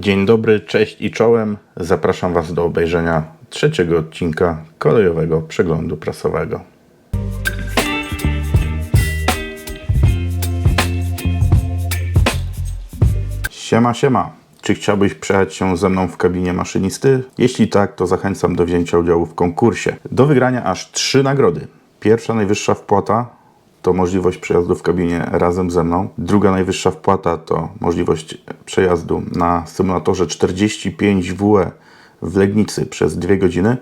Dzień dobry, cześć i czołem. Zapraszam Was do obejrzenia trzeciego odcinka kolejowego przeglądu prasowego. Siema, siema. Czy chciałbyś przejechać się ze mną w kabinie maszynisty? Jeśli tak, to zachęcam do wzięcia udziału w konkursie. Do wygrania aż trzy nagrody. Pierwsza najwyższa wpłata to możliwość przejazdu w kabinie razem ze mną. Druga najwyższa wpłata to możliwość przejazdu na symulatorze 45WE w Legnicy przez dwie godziny.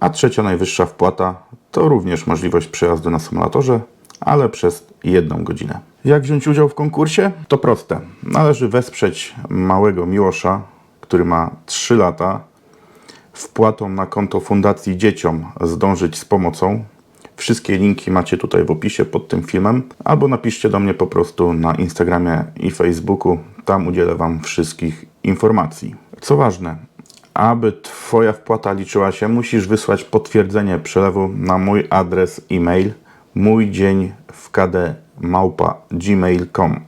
A trzecia najwyższa wpłata to również możliwość przejazdu na symulatorze, ale przez jedną godzinę. Jak wziąć udział w konkursie? To proste. Należy wesprzeć małego Miłosza, który ma 3 lata, wpłatą na konto Fundacji Dzieciom zdążyć z pomocą. Wszystkie linki macie tutaj w opisie pod tym filmem, albo napiszcie do mnie po prostu na Instagramie i Facebooku. Tam udzielę Wam wszystkich informacji. Co ważne, aby Twoja wpłata liczyła się, musisz wysłać potwierdzenie przelewu na mój adres e-mail mój dzień w KD małpa gmail.com.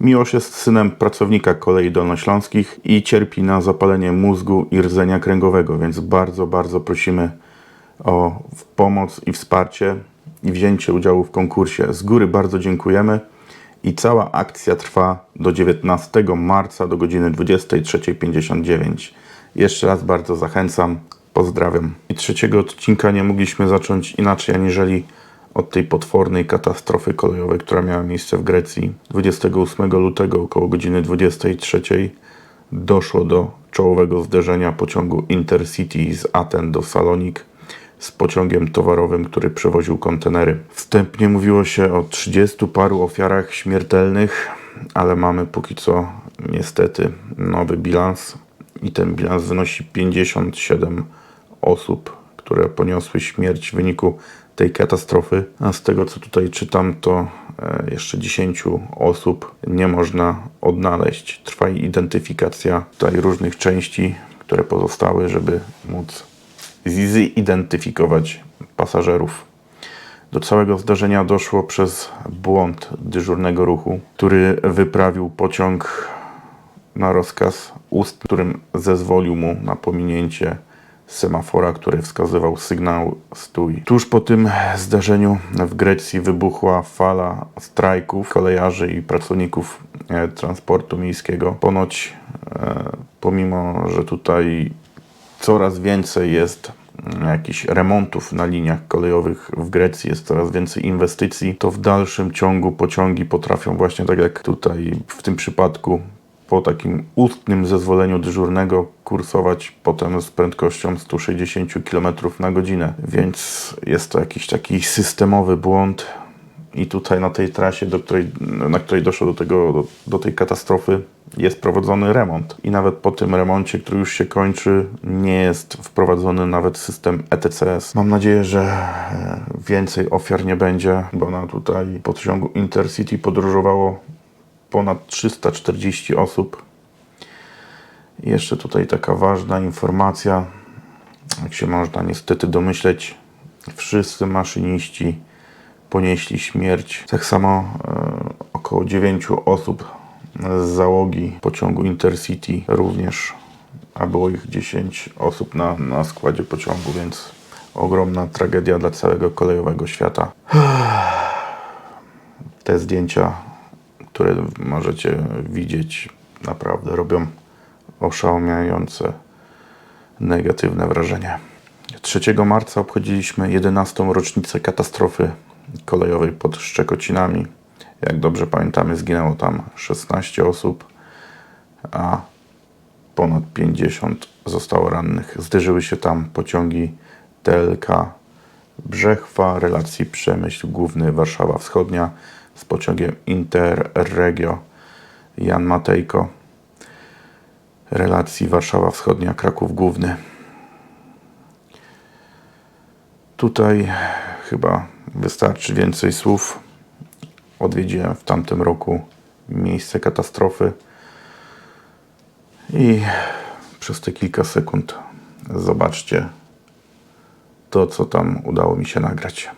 Miłosz jest synem pracownika kolei dolnośląskich i cierpi na zapalenie mózgu i rdzenia kręgowego, więc bardzo, bardzo prosimy o pomoc i wsparcie i wzięcie udziału w konkursie. Z góry bardzo dziękujemy i cała akcja trwa do 19 marca do godziny 23.59. Jeszcze raz bardzo zachęcam. Pozdrawiam. I trzeciego odcinka nie mogliśmy zacząć inaczej aniżeli od tej potwornej katastrofy kolejowej, która miała miejsce w Grecji. 28 lutego około godziny 23 doszło do czołowego zderzenia pociągu Intercity z Aten do Salonik z pociągiem towarowym, który przewoził kontenery. Wstępnie mówiło się o 30 paru ofiarach śmiertelnych, ale mamy póki co niestety nowy bilans i ten bilans wynosi 57 osób, które poniosły śmierć w wyniku tej katastrofy. A z tego co tutaj czytam, to e, jeszcze 10 osób nie można odnaleźć. Trwa identyfikacja tutaj różnych części, które pozostały, żeby móc zidentyfikować pasażerów. Do całego zdarzenia doszło przez błąd dyżurnego ruchu, który wyprawił pociąg na rozkaz ust, którym zezwolił mu na pominięcie semafora, który wskazywał sygnał stój. Tuż po tym zdarzeniu w Grecji wybuchła fala strajków kolejarzy i pracowników e, transportu miejskiego. Ponoć, e, pomimo że tutaj coraz więcej jest mm, jakichś remontów na liniach kolejowych w Grecji, jest coraz więcej inwestycji, to w dalszym ciągu pociągi potrafią właśnie tak jak tutaj w tym przypadku po takim ustnym zezwoleniu dyżurnego kursować potem z prędkością 160 km na godzinę. Więc jest to jakiś taki systemowy błąd. I tutaj na tej trasie, do której, na której doszło do, tego, do, do tej katastrofy, jest prowadzony remont. I nawet po tym remoncie, który już się kończy, nie jest wprowadzony nawet system ETCS. Mam nadzieję, że e, więcej ofiar nie będzie, bo na tutaj po pociągu Intercity podróżowało ponad 340 osób. I jeszcze tutaj taka ważna informacja, jak się można niestety domyśleć, wszyscy maszyniści ponieśli śmierć. Tak samo e, około 9 osób z załogi pociągu Intercity również, a było ich 10 osób na, na składzie pociągu, więc ogromna tragedia dla całego kolejowego świata. Te zdjęcia które możecie widzieć, naprawdę robią oszałamiające negatywne wrażenie. 3 marca obchodziliśmy 11. rocznicę katastrofy kolejowej pod Szczekocinami. Jak dobrze pamiętamy, zginęło tam 16 osób, a ponad 50 zostało rannych. Zderzyły się tam pociągi TLK Brzechwa, relacji Przemyśl Główny Warszawa Wschodnia, z pociągiem Interregio Jan Matejko relacji Warszawa Wschodnia Kraków Główny. Tutaj chyba wystarczy więcej słów. Odwiedziłem w tamtym roku miejsce katastrofy i przez te kilka sekund zobaczcie to, co tam udało mi się nagrać.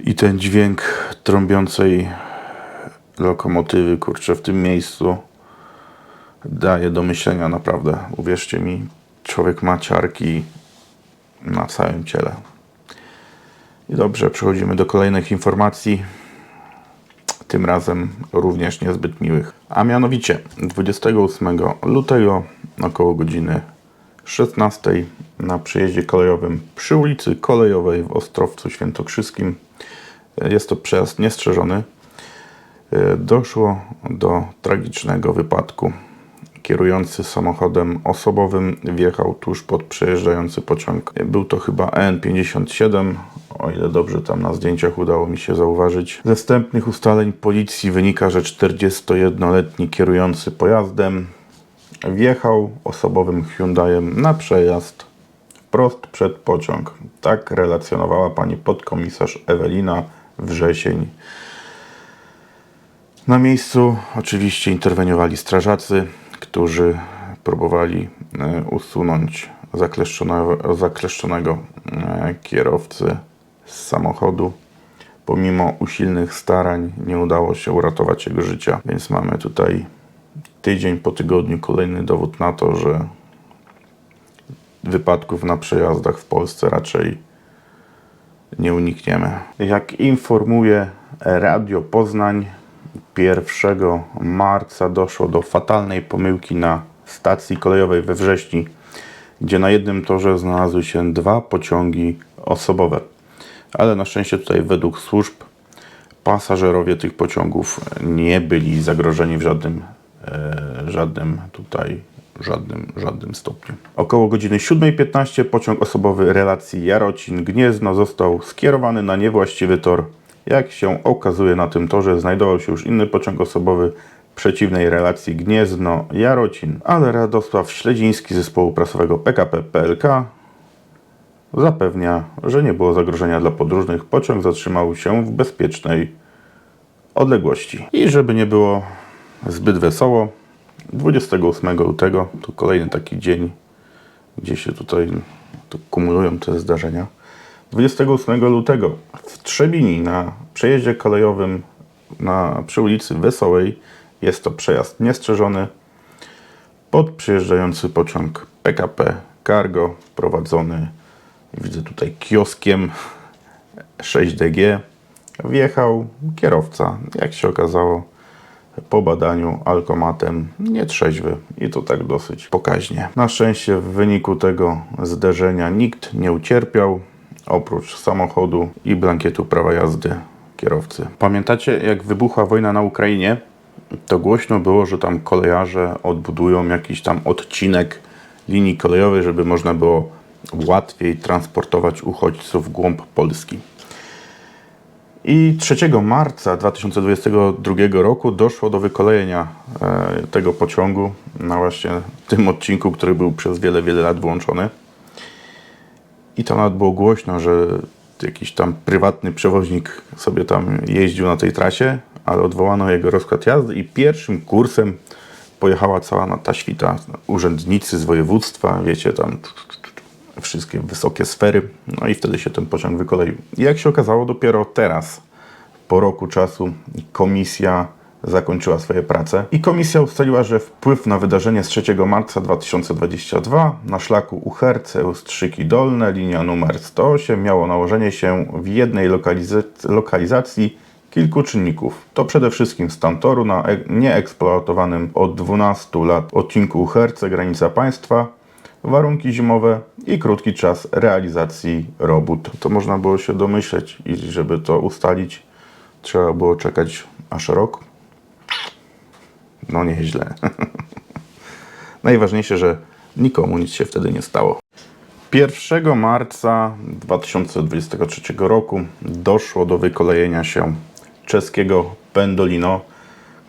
I ten dźwięk trąbiącej lokomotywy, kurczę, w tym miejscu daje do myślenia naprawdę. Uwierzcie mi, człowiek ma ciarki na całym ciele. I dobrze, przechodzimy do kolejnych informacji. Tym razem również niezbyt miłych. A mianowicie 28 lutego około godziny 16 na przejeździe kolejowym przy ulicy Kolejowej w Ostrowcu Świętokrzyskim. Jest to przejazd niestrzeżony. E, Doszło do tragicznego wypadku. Kierujący samochodem osobowym wjechał tuż pod przejeżdżający pociąg. Był to chyba EN57, o ile dobrze tam na zdjęciach udało mi się zauważyć. Ze wstępnych ustaleń policji wynika, że 41-letni kierujący pojazdem wjechał osobowym Hyundaiem na przejazd wprost przed pociąg. Tak relacjonowała pani podkomisarz Ewelina Wrzesień. Na miejscu oczywiście interweniowali strażacy, którzy próbowali e, usunąć zakleszczonego, zakleszczonego kierowcę z samochodu. Pomimo usilnych starań nie udało się uratować jego życia, więc mamy tutaj tydzień po tygodniu kolejny dowód na to, że wypadków na przejazdach w Polsce raczej nie unikniemy. Jak informuje Radio Poznań, 1 marca doszło do fatalnej pomyłki na stacji kolejowej we Wrześni, gdzie na jednym torze znalazły się dwa pociągi osobowe. Ale na szczęście tutaj według służb pasażerowie tych pociągów nie byli zagrożeni w żadnym, e, żadnym tutaj żadnym, żadnym stopniu. Około godziny 7.15 pociąg osobowy relacji Jarocin-Gniezno został skierowany na niewłaściwy tor. Jak się okazuje na tym torze znajdował się już inny pociąg osobowy przeciwnej relacji Gniezno-Jarocin, ale Radosław Śledziński z zespołu prasowego PKP PLK zapewnia, że nie było zagrożenia dla podróżnych. Pociąg zatrzymał się w bezpiecznej odległości. I żeby nie było zbyt wesoło, 28 lutego to kolejny taki dzień, gdzie się tutaj tu kumulują te zdarzenia. 28 lutego w Trzebini na przejeździe kolejowym na, przy ulicy Wesołej jest to przejazd niestrzeżony pod przyjeżdżający pociąg PKP Cargo prowadzony widzę tutaj kioskiem 6DG wjechał kierowca, jak się okazało po badaniu alkomatem nietrzeźwy i to tak dosyć pokaźnie. Na szczęście w wyniku tego zderzenia nikt nie ucierpiał oprócz samochodu i blankietu prawa jazdy kierowcy. Pamiętacie jak wybuchła wojna na Ukrainie? To głośno było, że tam kolejarze odbudują jakiś tam odcinek linii kolejowej, żeby można było łatwiej transportować uchodźców w głąb Polski. I 3 marca 2022 roku doszło do wykolejenia e, tego pociągu na właśnie tym odcinku, który był przez wiele, wiele lat włączony. I to nawet było głośno, że jakiś tam prywatny przewoźnik sobie tam jeździł na tej trasie, ale odwołano jego rozkład jazdy i pierwszym kursem pojechała cała ta świta. Urzędnicy z województwa, wiecie, tam wszystkie wysokie sfery, no i wtedy się ten pociąg wykoleił. Jak się okazało, dopiero teraz, po roku czasu, komisja zakończyła swoje prace i komisja ustaliła, że wpływ na wydarzenie z 3 marca 2022 na szlaku Uherce Ustrzyki Dolne, linia numer 108, miało nałożenie się w jednej lokalizac- lokalizacji kilku czynników. To przede wszystkim stan toru na e- nieeksploatowanym od 12 lat odcinku Uherce granica państwa, warunki zimowe i krótki czas realizacji robót. To można było się domyśleć i żeby to ustalić, trzeba było czekać aż rok. No nieźle. Najważniejsze, że nikomu nic się wtedy nie stało. 1 marca 2023 roku doszło do wykolejenia się czeskiego Pendolino,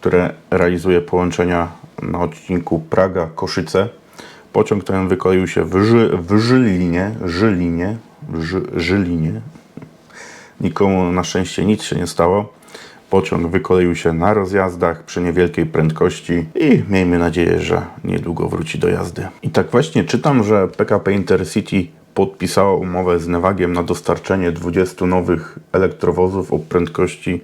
które realizuje połączenia na odcinku Praga-Koszyce. Pociąg ten wykoleił się w, Ży, w Żylinie, Żylinie, Ży, Żylinie. Nikomu na szczęście nic się nie stało. Pociąg wykoleił się na rozjazdach przy niewielkiej prędkości i miejmy nadzieję, że niedługo wróci do jazdy. I tak właśnie czytam, że PKP Intercity podpisała umowę z Nevagiem na dostarczenie 20 nowych elektrowozów o prędkości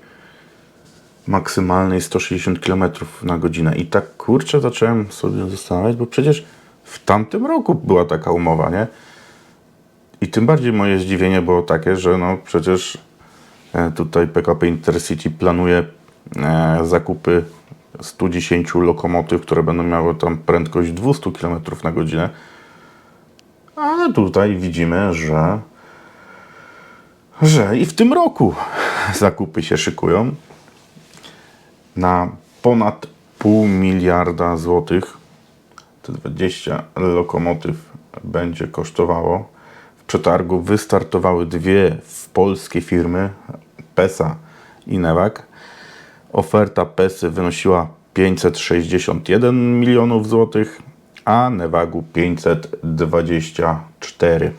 maksymalnej 160 km na godzinę. I tak kurczę zacząłem sobie zastanawiać, bo przecież w tamtym roku była taka umowa, nie? I tym bardziej moje zdziwienie było takie, że no przecież e, tutaj PKP Intercity planuje e, zakupy 110 lokomotyw, które będą miały tam prędkość 200 km na godzinę. Ale tutaj widzimy, że, że i w tym roku zakupy się szykują na ponad pół miliarda złotych. Te 20 lokomotyw będzie kosztowało. W przetargu wystartowały dwie polskie firmy, PESA i Newag. Oferta PESY wynosiła 561 milionów złotych, a Nevagu 524.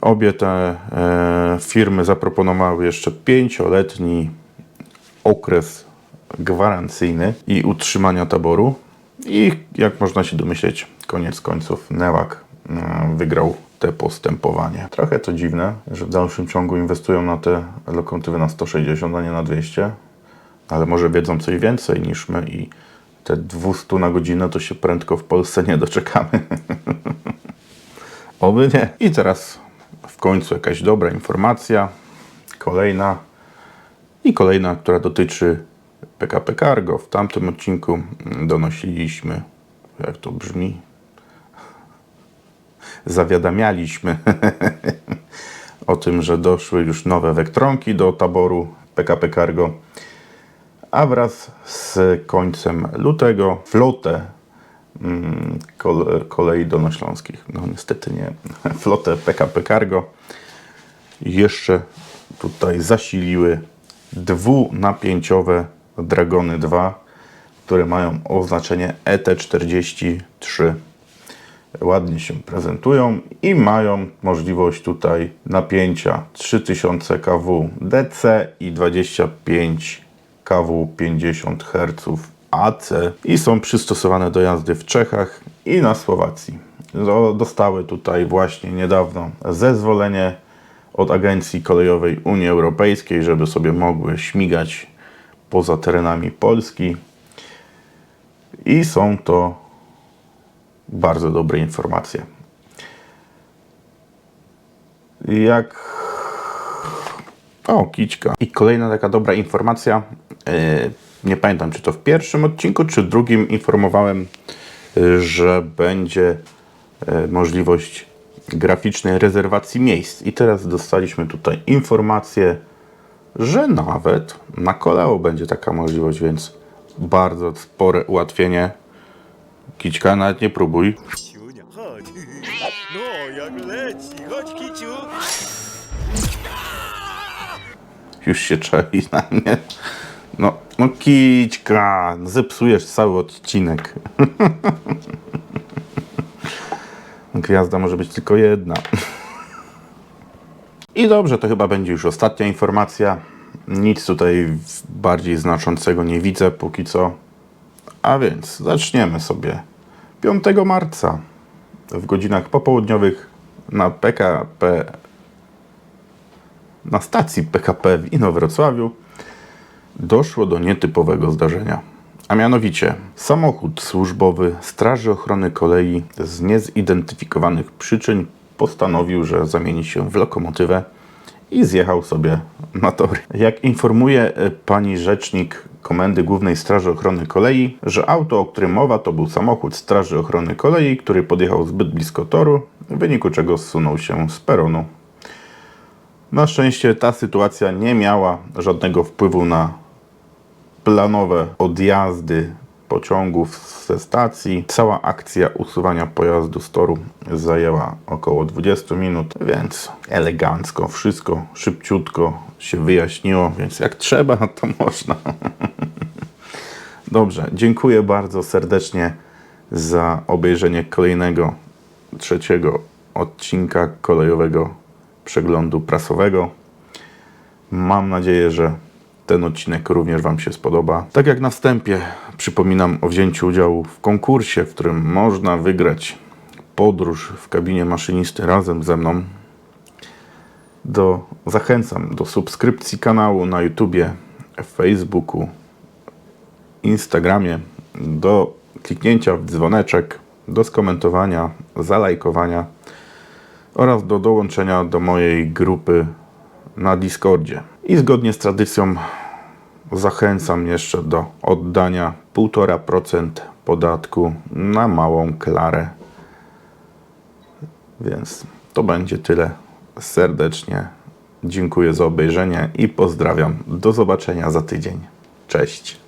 Obie te e, firmy zaproponowały jeszcze pięcioletni okres gwarancyjny i utrzymania taboru. I jak można się domyśleć, koniec końców Newag e, wygrał te postępowanie. Trochę to dziwne, że w dalszym ciągu inwestują na te lokomotywy na 160, a nie na 200, ale może wiedzą coś więcej niż my i te 200 na godzinę to się prędko w Polsce nie doczekamy. Oby nie. I teraz w końcu jakaś dobra informacja. Kolejna. I kolejna, która dotyczy PKP Cargo. W tamtym odcinku donosiliśmy, jak to brzmi, zawiadamialiśmy o tym, że doszły już nowe wektronki do taboru PKP Cargo, a wraz z końcem lutego flotę mm, kol- kolei dolnośląskich, no niestety nie, flotę PKP Cargo jeszcze tutaj zasiliły dwunapięciowe Dragony 2, które mają oznaczenie E ET43 ładnie się prezentują i mają możliwość tutaj napięcia 3000 kW DC i 25 kW 50 Hz AC i są przystosowane do jazdy w Czechach i na Słowacji. Do- Dostały tutaj właśnie niedawno zezwolenie od Agencji Kolejowej Unii Europejskiej, żeby sobie mogły śmigać poza terenami Polski. I są to bardzo dobre informacje. Jak. O, kiczka. I kolejna taka dobra informacja. e, Nie pamiętam, czy to w pierwszym odcinku, czy w drugim informowałem, e, że będzie e, możliwość graficznej rezerwacji miejsc. I teraz dostaliśmy tutaj informację, że nawet na koleo będzie taka możliwość, więc bardzo spore ułatwienie. Kiczka, nawet nie próbuj. No, jak leci. Chodź, kiciu. Już się czai na mnie. No, no kiczka, zepsujesz cały odcinek. Gwiazda może być tylko jedna. I dobrze, to chyba będzie już ostatnia informacja. Nic tutaj bardziej znaczącego nie widzę póki co. A więc zaczniemy sobie 5 marca w godzinach popołudniowych na PKP na stacji PKP w Inowrocławiu doszło do nietypowego zdarzenia. A mianowicie samochód służbowy Straży Ochrony Kolei z niezidentyfikowanych przyczyn postanowił, że zamieni się w lokomotywę i zjechał sobie na tory. Jak informuje e, pani rzecznik Komendy Głównej Straży Ochrony Kolei, że auto, o którym mowa, to był samochód Straży Ochrony Kolei, który podjechał zbyt blisko toru, w wyniku czego zsunął się z peronu. Na szczęście ta sytuacja nie miała żadnego wpływu na planowe odjazdy pociągów ze stacji. Cała akcja usuwania pojazdu z toru zajęła około 20 minut, więc elegancko, wszystko szybciutko się wyjaśniło, więc jak trzeba, to można. Dobrze, dziękuję bardzo serdecznie za obejrzenie kolejnego, trzeciego odcinka kolejowego przeglądu prasowego. Mam nadzieję, że ten odcinek również Wam się spodoba. Tak jak na wstępie, przypominam o wzięciu udziału w konkursie, w którym można wygrać podróż w kabinie maszynisty razem ze mną, do, zachęcam do subskrypcji kanału na YouTubie, Facebooku, Instagramie, do kliknięcia w dzwoneczek, do skomentowania, zalajkowania oraz do dołączenia do mojej grupy na Discordzie. I zgodnie z tradycją zachęcam jeszcze do oddania 1,5% podatku na małą klarę. Więc to będzie tyle. Serdecznie dziękuję za obejrzenie i pozdrawiam. Do zobaczenia za tydzień. Cześć.